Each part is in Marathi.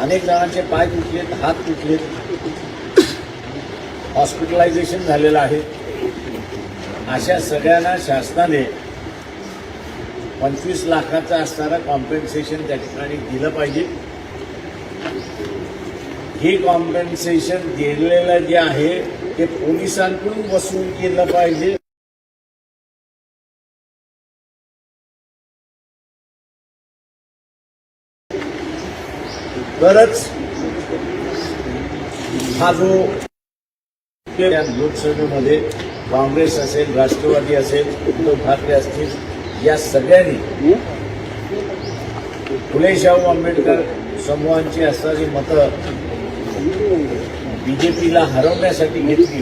अनेक जणांचे पाय तुटलेत हात तुटलेत हॉस्पिटलायझेशन झालेलं आहे. अशा सगळ्यांना शासनाने पंचवीस लाखाचं असणारं कॉम्पेन्सेशन त्या ठिकाणी दिलं पाहिजे. हे कॉम्पेन्सेशन दिलेलं जे आहे ते पोलिसांकडून वसूल केलं पाहिजे. तरच हा जो या लोकसभेमध्ये काँग्रेस असेल राष्ट्रवादी असेल उद्धव ठाकरे असतील या सगळ्यांनी फुले शाहू आंबेडकर समूहांची असणारी मतं बीजेपीला हरवण्यासाठी घेतली.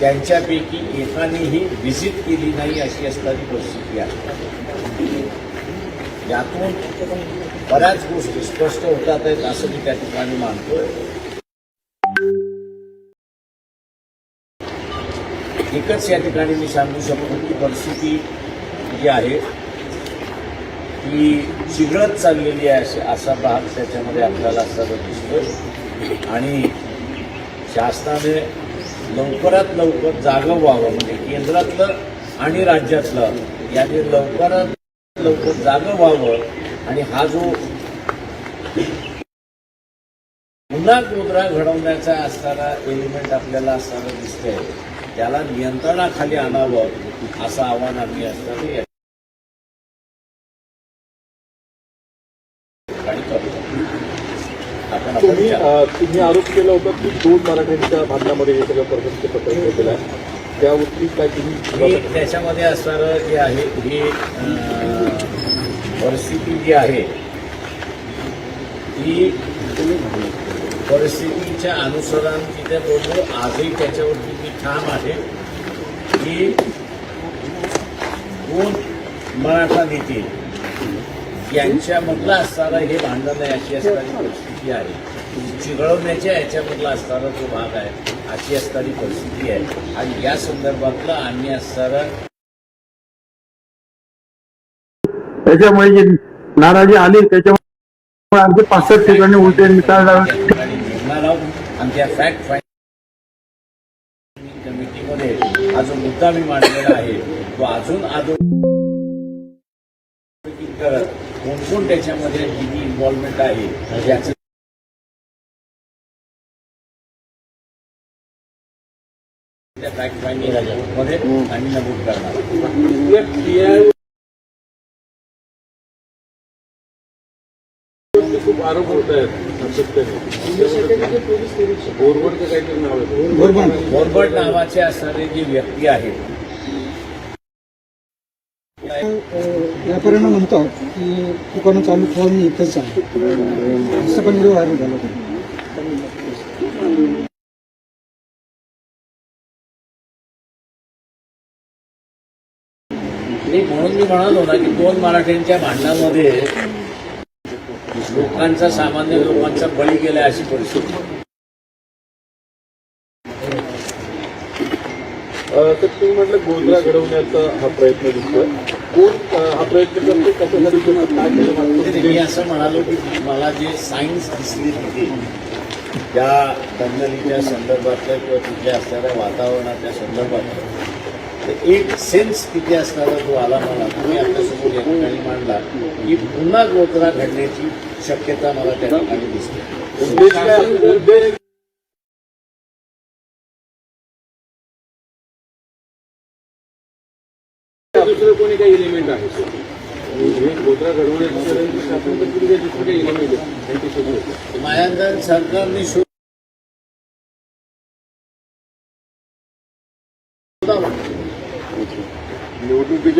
त्यांच्यापैकी एकानेही व्हिजिट केली नाही अशी असणारी परिस्थिती आहे. यातून बऱ्याच गोष्टी स्पष्ट होतात आहेत असं मी त्या ठिकाणी मानतोय. एकच या ठिकाणी मी सांगू शकतो की परिस्थिती जी आहे ती चिघळत चाललेली आहे असे असा भाग त्याच्यामध्ये आपल्याला असताना दिसतोय. आणि शासनाने लवकरात लवकर जागं व्हावं म्हणजे केंद्रातलं आणि राज्यातलं याने लवकरात लवकर जागं व्हावं आणि हा जो पुन्हा गोधरा घडवण्याचा असणारा एलिमेंट आपल्याला असताना दिसतंय त्याला नियंत्रणाखाली आणावं असं आव्हान आम्ही असताना तुम्ही तुम्ही आरोप केला होता की दोन मराठ्यांच्या भांडणामध्ये हे सगळं प्रकरण प्रकरण केलं आहे. त्यावरती काय हे तुम्ही त्याच्यामध्ये असणारं जे आहे हे परिस्थिती जी आहे ती परिस्थितीच्या अनुसरण तिथे बोललो आजही त्याच्यावरती ती ठाम आहे. की कोण मराठा नेते. यांच्यामधलं असताना हे भांडण आहे अशी असणारी परिस्थिती आहे. चिघळवण्याच्या याच्यामधला असणारा जो भाग आहे अशी असणारी परिस्थिती आहे. आणि या संदर्भातलं आम्ही असणारं त्याच्यामुळे जी नाराजी आली त्याच्यामुळे आमचे पाच सात ठिकाणी उलटे निकाल त्या आणि फॅक्ट फाईंडिंग कमिटीमध्ये मुद्दा मी मांडलेला आहे. तो अजून अजून करत त्याच्यामध्ये किती इन्व्हॉल्वमेंट आहे याचं त्या फॅक्ट फाईंडिंगमध्ये आम्ही नमूद करणार. आरोप होत आहेत काहीतरी नाव आहे? नावाचे असणारे जे व्यक्ती आहेत. व्यापाऱ्यांना म्हणतो की दुकानं चालू ठेवा मी इथंच आहे असं पण व्हिडिओ व्हायरल झाला होता. मी म्हणून मी म्हणालो ना की दोन मराठ्यांच्या भांडणामध्ये लोकांचा सामान्य लोकांचा बळी गेला अशी परिस्थिती. तर तुम्ही म्हटलं गोंधळा घडवण्याचा हा प्रयत्न दिसतोय. कोण हा प्रयत्न करतो कशासाठी केलं? मी असं म्हणालो की मला जे सायन्स दिसली तिथे त्या दंगलीच्या संदर्भातलं किंवा तिथे असणाऱ्या वातावरणाच्या संदर्भातलं ते एक सेन्स तिथे असणारा जो आला मला तुम्ही आपल्यासमोर या ठिकाणी मांडला की पुन्हा गोत्रा घडण्याची शक्यता मला त्या ठिकाणी दिसते. दुसरं कोणी काही एलिमेंट आहे? गोत्रा घडवण्याचं दुसरं काही एलिमेंट आहे. माझ्या सरकारने शोध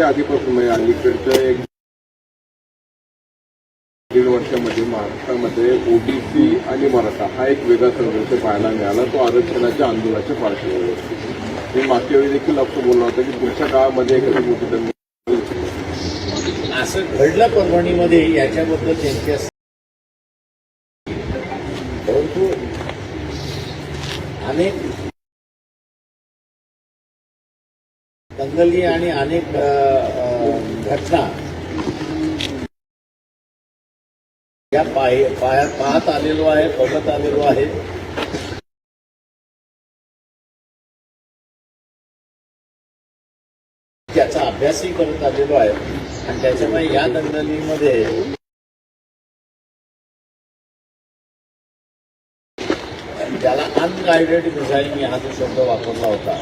निवडणुकीच्या आधीपासून म्हणजे अलीकडच्या एक दीड वर्षामध्ये महाराष्ट्रामध्ये ओबीसी आणि मराठा हा एक वेगळा संघर्ष पाहायला मिळाला. तो आरक्षणाच्या आंदोलनाच्या पार्श्वभूमीवर मी मागच्या वेळी देखील असं बोलला होता की पुढच्या काळामध्ये एखादी मोठी असं घडलं परभणीमध्ये याच्याबद्दल त्यांची परंतु अनेक दंगली आणि अनेक घटना या पाय पाया पाहत आलेलो आहे बघत आलेलो आहे. त्याचा अभ्यासही करत आलेलो आहे. आणि त्याच्यामुळे या दंगलीमध्ये अनगायडेड मिसाईल मी हा जो शब्द वापरला होता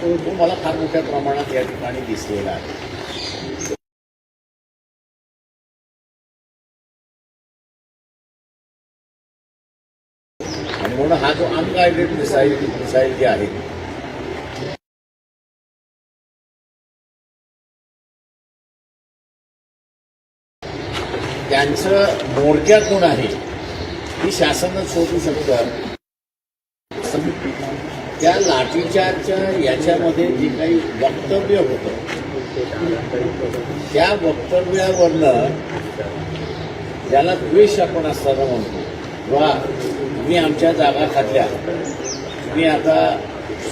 तो मला फार मोठ्या प्रमाणात या ठिकाणी दिसलेला आहे. आणि म्हणून हा जो अनगायडेड मिसाईल मिसाईल जे आहे त्यांचं मोडक्या कोण आहे ही शासनच शोधू शकतं. त्या लाठीचार्जच्या याच्यामध्ये जे काही वक्तव्य होतं त्या वक्तव्यावरनं ज्याला द्वेष आपण असताना म्हणतो वा तुम्ही आमच्या जागा खाल्ल्या तुम्ही आता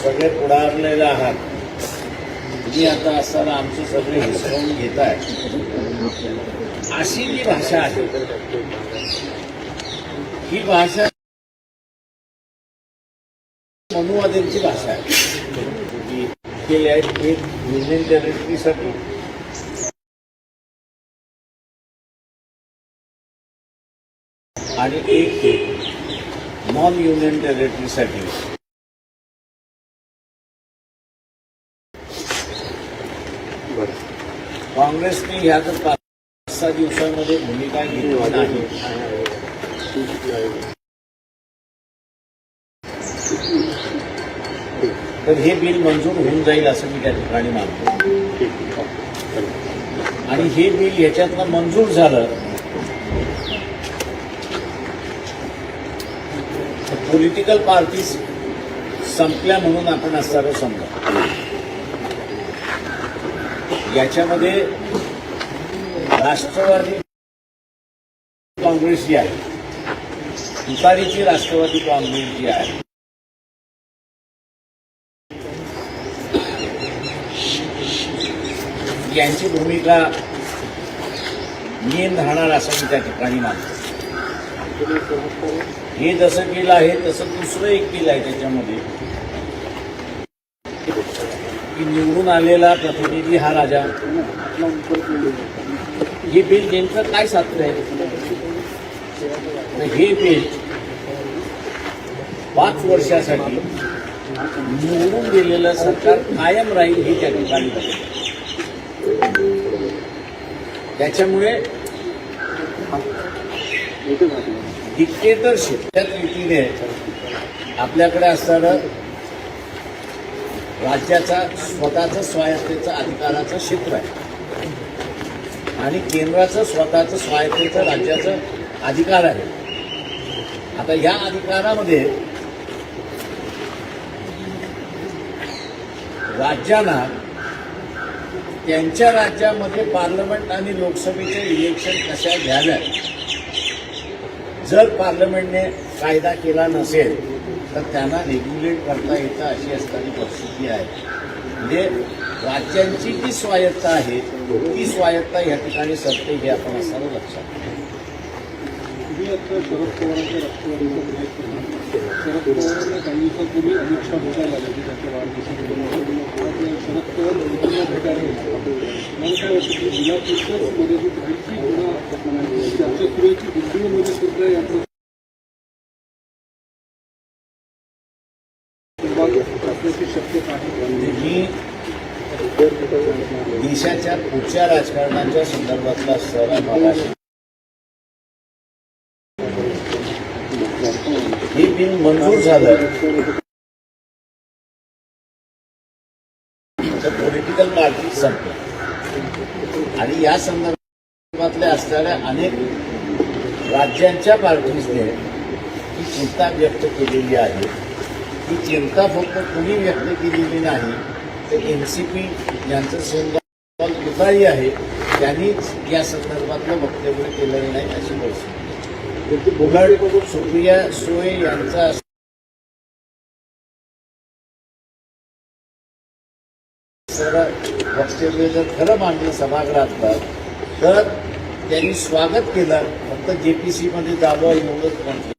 सगळे पुढारलेले आहात. तुम्ही आता असताना आमचे सगळे हिसकावून आहे अशी जी भाषा आहे ही भाषा मनुवाद्यांची भाषा आहे. केली आहे एक युनियन टेरिटरीसाठी आणि एक नॉन युनियन टेरिटरीसाठी काँग्रेसने ह्या जर पाच सहा दिवसांमध्ये भूमिका घेतली नाही. तर हे बिल मंजूर होऊन जाईल असं मी त्या ठिकाणी मानतो. आणि हे बिल याच्यातनं मंजूर झालं पॉलिटिकल पार्टीज संपल्या म्हणून आपण असताना समजा याच्यामध्ये राष्ट्रवादी काँग्रेस जी आहे तुतारीची राष्ट्रवादी काँग्रेस जी आहे यांची भूमिका नियम राहणार असं मी त्या ठिकाणी मानतो. हे जसं केलं आहे तसं दुसरं एक बिल आहे त्याच्यामध्ये. की निवडून आलेला प्रतिनिधी हा राजा. हे बिल नेमकं काय साधलं आहे? तर हे बिल पाच वर्षासाठी निवडून दिलेलं सरकार कायम राहील हे त्या ठिकाणी त्याच्यामुळे डिक्टेटरशिप त्याच रीतीने आपल्याकडे असणारं राज्याचा स्वतःचं स्वायत्तेचं अधिकाराचं क्षेत्र आहे. आणि केंद्राचं स्वतःचं स्वायत्तेचं राज्याचं अधिकार आहे. आता या अधिकारामध्ये राज्यांना त्यांच्या राज्यामध्ये पार्लमेंट आणि लोकसभेचे इलेक्शन कशा घ्याव्यात जर पार्लमेंटने कायदा केला नसेल तर त्यांना रेग्युलेट करता येतं अशी असणारी परिस्थिती आहे. म्हणजे राज्यांची जी स्वायत्ता आहे ती स्वायत्ता या ठिकाणी सरते हे आपण असताना लक्षात शरद पवारांच्या राष्ट्रवादीचा शरद काही अमित शहा भेटायला आले त्यांच्या वाढदिवसामध्ये शरद पवार भेटायला मला काय वाटतं की जिल्हा आणखी पुन्हा चर्चा सुरू आहे की सुद्धा असण्याची शक्यता आहे देशाच्या पुढच्या राजकारणाच्या संदर्भातला सर मगाशी हे बिल मंजूर झालं. पॉलिटिकल पार्टी संपल्या आणि या संदर्भातल्या असणाऱ्या अनेक राज्यांच्या पार्टीजने ही चिंता व्यक्त केलेली आहे. ही चिंता फक्त कुणी व्यक्त केलेली नाही तर एन सी पी यांचं सिंबल तुतारी आहे त्यांनीच या संदर्भातलं वक्तव्य केलेलं नाही अशी उलट सुप्रिया सुळे यांचा सर वक्तव्य जर खरं मांडलं सभागृहात तर त्यांनी स्वागत केलं. फक्त जेपीसी मध्ये जावं एवढंच म्हटलं.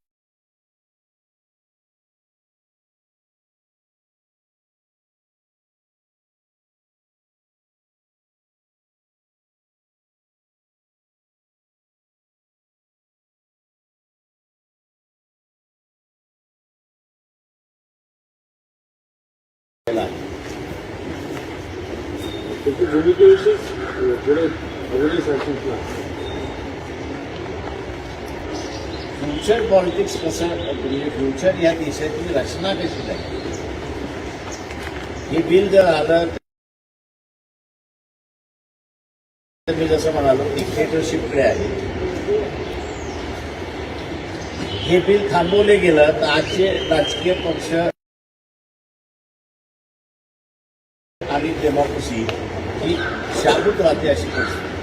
त्याची भूमिकेविषयी अं, अजूनही सांगतील फ्युचर पॉलिटिक्स कसं म्हणजे फ्युचर या देशाची रचना कशी झाली हे बिल जर आलं तर मी जसं म्हणालो डिक्टेटरशिपकडे आहे हे बिल थांबवले गेलं तर आजचे राजकीय पक्ष आणि डेमोक्रेसी ही शाबूत राहते अशी परिस्थिती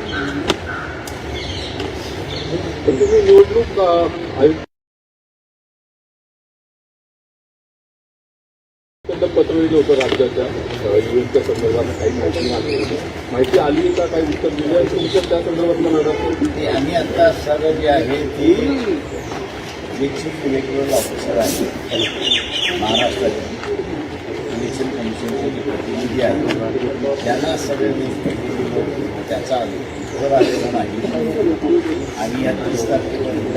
तुम्ही निवडणूक आयुक्त त्यांना पत्र दिलं होतं राज्याच्या युएसच्या संदर्भात काही माहिती मागली होती माहिती आली का? काही उत्तर दिलं आहे? तुमच्या त्या संदर्भातलं मॅडम ते आणि आता सर्व जे आहे ती इलेक्शन इलेक्टोरल ऑफिसर आहे. महाराष्ट्राचे. इलेक्शन कमिशनचे जे प्रतिनिधी आहेत त्यांना सगळे त्याचा उत्तर आलेला नाही आणि या तीस तारखेपर्यंत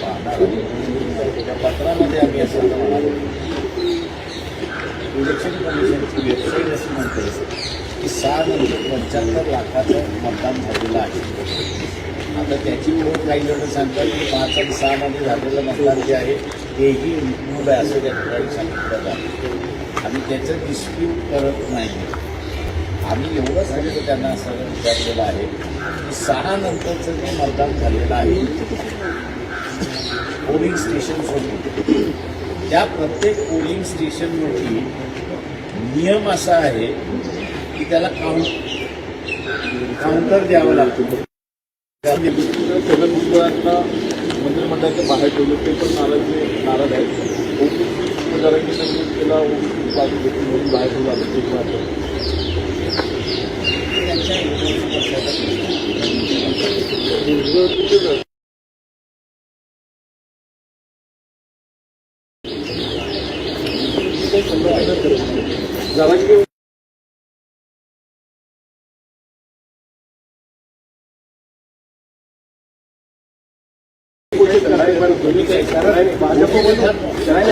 पाहणार त्या पत्रामध्ये आम्ही असं म्हणालो इलेक्शन कमिशनची वेबसाईट अशी म्हणते की सहा म्हणजे नंतर पंच्याहत्तर लाखाचं मतदान झालेलं आहे. आता त्याची ओळख काही जण सांगतात की पाच आणि सहामध्ये झालेलं मतदान जे आहे तेही मूळ आहे असं त्या ठिकाणी सांगितलं जातं. आम्ही त्याचं डिस्प्यूट करत नाही. आम्ही एवढंच सांगितलं त्यांना असं विचारलेलं आहे की सहा नंतरचं जे मतदान झालेलं आहे पोलिंग स्टेशनसोबत त्या प्रत्येक पोलिंग स्टेशनवरती नियम असा आहे की त्याला काउंट काउंटर द्यावं लागतं. भुजबळांना मंत्रिमंडळाच्या बाहेर ठेवलं ते पण नाराज नाराज आहेत. घेतली म्हणून बाहेर ठेवलं त्यांच्या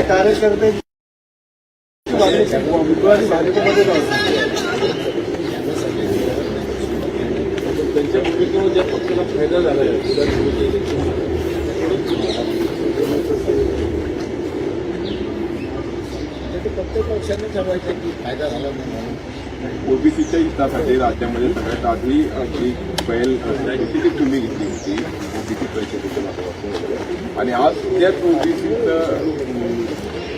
कार्यकर्ते त्यांच्या भूमिकेवर ज्या पक्षाला फायदा झाला प्रत्येक पक्षाने ठरवायचं की फायदा झाला नाही म्हणून. ओबीसीच्या हितासाठी राज्यामध्ये सगळ्यात आधी जी पहिल ती तुम्ही घेतली होती. ओबीसी परिषदेच्या माध्यमातून आणि आज त्याच ओबीसीचं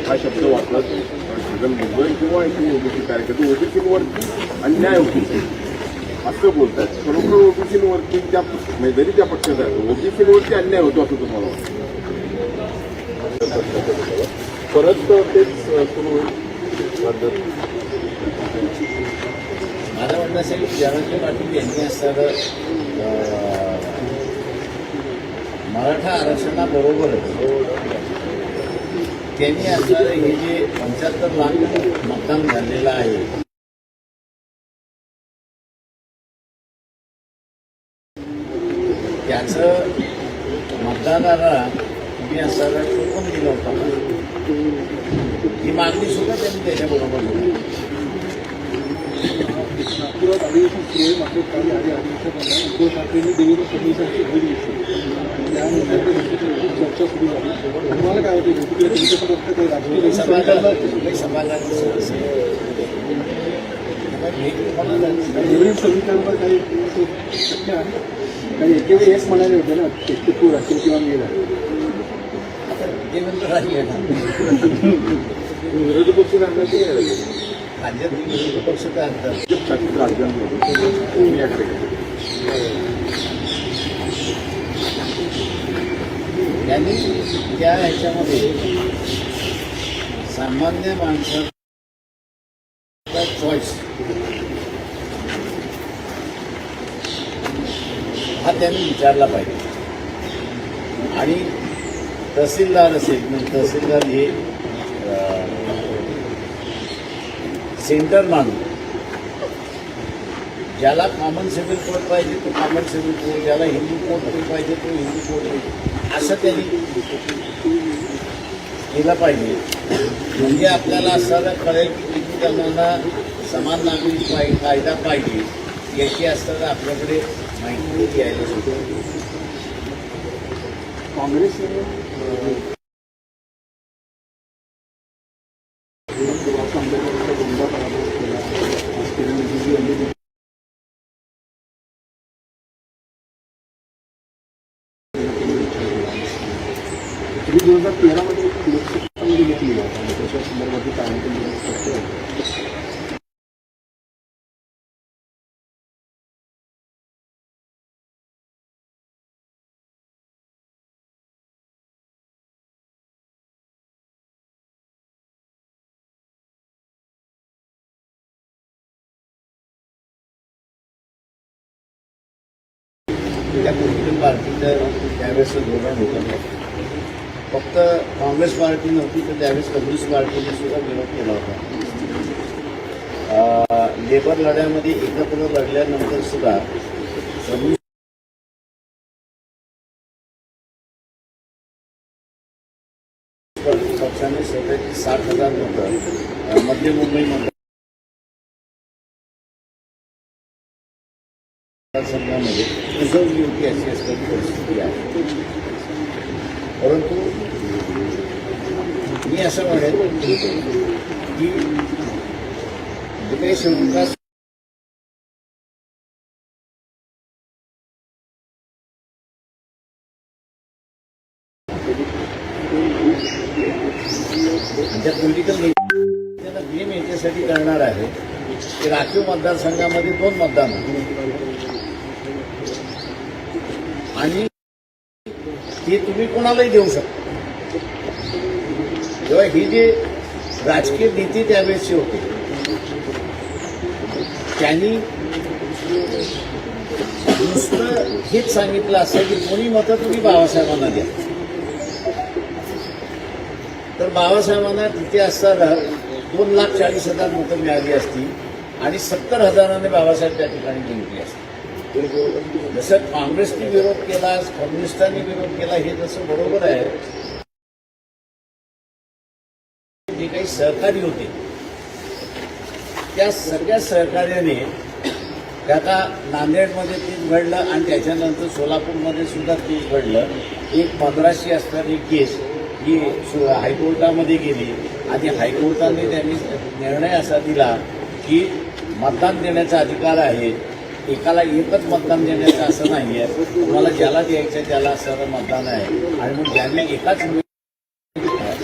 हा शब्द वापरत छगन मुंबई किंवा एकूण ओबीसी कार्यकर्ते ओबीसीवरती अन्याय होती असं बोलतात. खरोखर ओबीसीवरती त्या म्हणजे जरी त्या पक्षात आहे ओबीसीवरती अन्याय होतो असं तुम्हाला वाटतं? परत तेच सुरू होईल. मला माझं म्हणणं असेल की जयवंत पाटील यांनी असताना मराठा आरक्षणाबरोबरच त्यांनी असणारं हे जे पंच्याहत्तर लाख मतदान झालेलं आहे त्याचं मतदाराला तुम्ही असणारा टोकन दिलं होतं ही मागणी सुद्धा त्यांनी त्याच्याबरोबर केली नागपुरात अधिवेशन सुरू आहे मात्र काल आधी अधिवेशनाला उद्धव ठाकरेंनी देवेंद्र फडणवीसांची भेट घेतली त्यानंतर ते भेटीची चर्चा सुरू झाली. तुम्हाला काय होते पण वाटतं काही शक्य आहे? काही एकेवेळी हेच म्हणाले होते ना ते तू राहतील किंवा मी राहील देवेंद्र राहिले ना. विरोधी पक्ष? राज्यात विरोधी पक्ष काय आणतात राज्यांमध्ये तुम्ही याकडे गेले. त्यांनी त्या ह्याच्यामध्ये सामान्य माणसाचा चॉईस हा त्यांनी विचारला पाहिजे. आणि तहसीलदार असेल म्हणजे तहसीलदार हे सेंटर मानून ज्याला कॉमन सिव्हिल कोड पाहिजे तो कॉमन सिव्हिल कोड ज्याला हिंदू कोड पाहिजे तो हिंदू कोड पाहिजे असं त्यांनी केलं पाहिजे. म्हणजे आपल्याला असं कळेल की किती जणांना समान नागरी पाहिजे कायदा पाहिजे याची असताना आपल्याकडे माहिती यायला सुरू काँग्रेसने अं, डॉक्टर आंबेडकरांचा दोनदा पराभव केला आज किरण रिजिजू यांनी तुम्ही दोन हजार तेरामध्ये एक लोकसभेमध्ये घेतली आहे आणि त्याच्या संदर्भात काय तुम्ही स्पष्ट पार्टी पार्टीचं त्यावेळेस धोरण होतं. फक्त काँग्रेस पार्टी नव्हती तर त्यावेळेस कम्युनिस्ट पार्टीने सुद्धा विरोध केला होता. लेबर लढ्यामध्ये एकत्र लढल्यानंतर सुद्धा कम्युनिस्ट पक्षाने स्वतःची साठ हजार लोक संघामध्ये रिझर्व्ह होती अशी असलेली परिस्थिती आहे. परंतु मी असं म्हणेन की जे काही शिवविकास ज्या पोलिटिकल त्यांना गेम याच्यासाठी करणार आहे की राखीव मतदारसंघामध्ये दोन मतदान आणि ती तुम्ही कोणालाही देऊ शकता. तेव्हा ही जे राजकीय नीती त्यावेळेसची होती त्यांनी नुसतं हेच सांगितलं असं की कोणी मतं तुम्ही बाबासाहेबांना द्या. तर बाबासाहेबांना तिथे असताना दोन लाख चाळीस हजार मतं मिळाली असती आणि सत्तर हजाराने बाबासाहेब त्या ठिकाणी जिंकली असते. जसं काँग्रेसने विरोध केला कम्युनिस्टांनी विरोध केला हे जसं बरोबर आहे जे काही सहकारी होते त्या सगळ्या सहकार्याने आता नांदेडमध्ये तीच घडलं आणि त्याच्यानंतर सोलापूरमध्ये सुद्धा तीच घडलं. एक पंधराशे असणारी केस ही हायकोर्टामध्ये गेली आणि हायकोर्टाने त्यांनी निर्णय असा दिला की मतदान देण्याचा अधिकार आहे. एकाला एकच मतदान देण्याचं असं नाही आहे तुम्हाला ज्याला द्यायचं त्याला सर्व मतदान आहे आणि मग ज्यांनी एकाच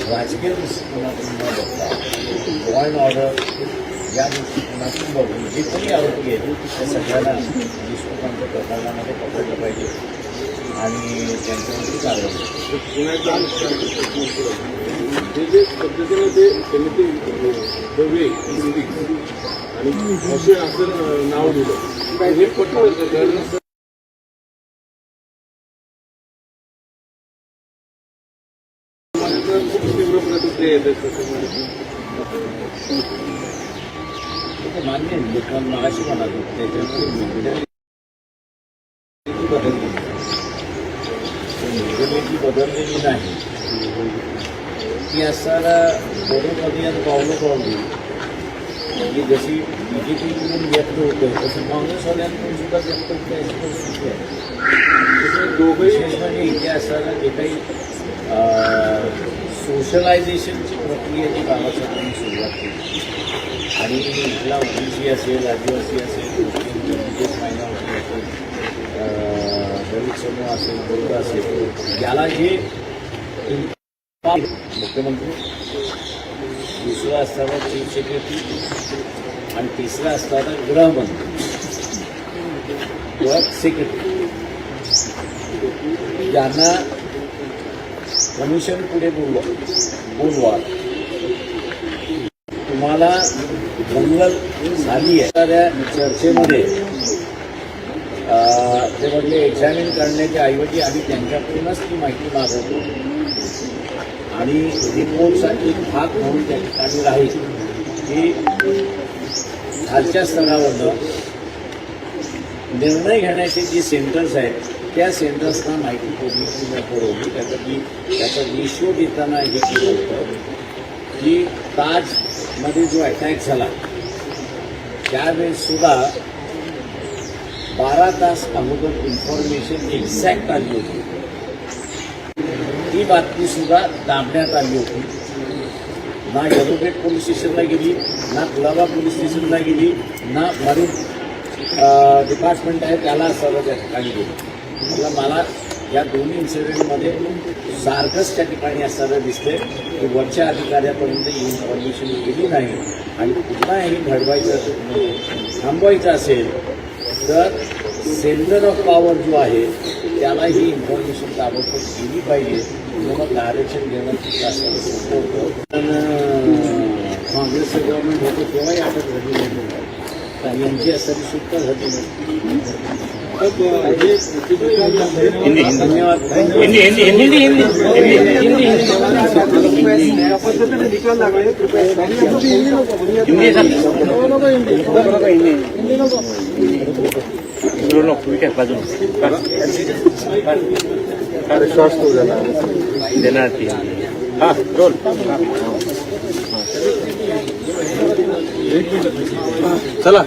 राजकीय दृष्टिकोनातून न बघता लॉ अँड ऑर्डर या दृष्टिकोनातून बघून जे कोणी आरोपी आहेत त्या सगळ्यांना देशमुखांच्या प्रकरणामध्ये पकडलं पाहिजे आणि त्यांच्यावरती कारवाई जे जे पद्धतीनं ते त्यांनी ते दवे आणि असे असं नाव दिलं हे पटलं कारण खूप तीव्र प्रतिक्रिया येतात त्याच्यामध्ये ते मान्य आहे म्हणजे पण मगाशी म्हणाल त्याच्यामध्ये मेजॉरिटी बदलली मेजॉरिटी बदललेली नाही ती असताना बरोबर आणि पावलं पावली म्हणजे जशी बीजेपीकडून व्यक्त होते तसं काँग्रेसवाल्यांकडून सुद्धा व्यक्त होते अशी परिस्थिती आहे दोघंही म्हणजे इथे असताना जे काही सोशलायझेशनची प्रक्रिया जी बाबासाहेबांनी सुरुवात केली आणि इथला ओबीसी असेल आदिवासी असेल रिलिजियस मायनॉरिटी असेल दलित समूह असेल बौद्ध असेल याला जे मुख्यमंत्री दुसरं असताना चीफ सेक्रेटरी आणि तिसरं असताना गृहमंत्री किंवा सेक्रेटरी ज्यांना कमिशन पुढे बोलवा बोलवा. तुम्हाला दंगल झाली आहे. त्या चर्चेमध्ये ते म्हटले एक्झामिन करण्याच्या ऐवजी आम्ही त्यांच्याकडूनच ती माहिती मागवतो. आणि रिपोर्टचा एक भाग म्हणून त्या ठिकाणी राहील. की खालच्या स्तरावरनं निर्णय घेण्याचे जे सेंटर्स आहेत त्या सेंटर्सना माहिती पुरली पुरवली त्याचं मी त्याचा रेशो देताना हे केलं होतं की ताजमध्ये जो अटॅक झाला त्यावेळेससुद्धा बारा तास अगोदर इन्फॉर्मेशन एक्झॅक्ट आली होती. ती बातमी सुद्धा दाबण्यात आली होती. ना यदुपेठ पोलीस स्टेशनला गेली ना कुलाबा पोलीस स्टेशनला गेली ना मरीन डिपार्टमेंट आहे त्याला सर्व त्या ठिकाणी गेली. मला मला या दोन्ही इन्सिडेंटमध्ये सारखंच त्या ठिकाणी असताना दिसते की वरच्या अधिकाऱ्यापर्यंत ही इन्फॉर्मेशन गेली नाही. आणि पुन्हा हे घडवायचं थांबवायचं असेल तर सेंटर ऑफ पॉवर जो आहे त्याला ही इन्फॉर्मेशन ताबडतोब दिली पाहिजे. मग आरक्षण घेणं खूप जास्त सोपं होतं पण अं, काँग्रेसचं गव्हर्नमेंट होतं तेव्हाही अटक झाली नाही तर यांची असणारी सुटका झाली नाही धन्यवाद हिंदी लोक विचार बाजूला देणार ती. हा रोल चला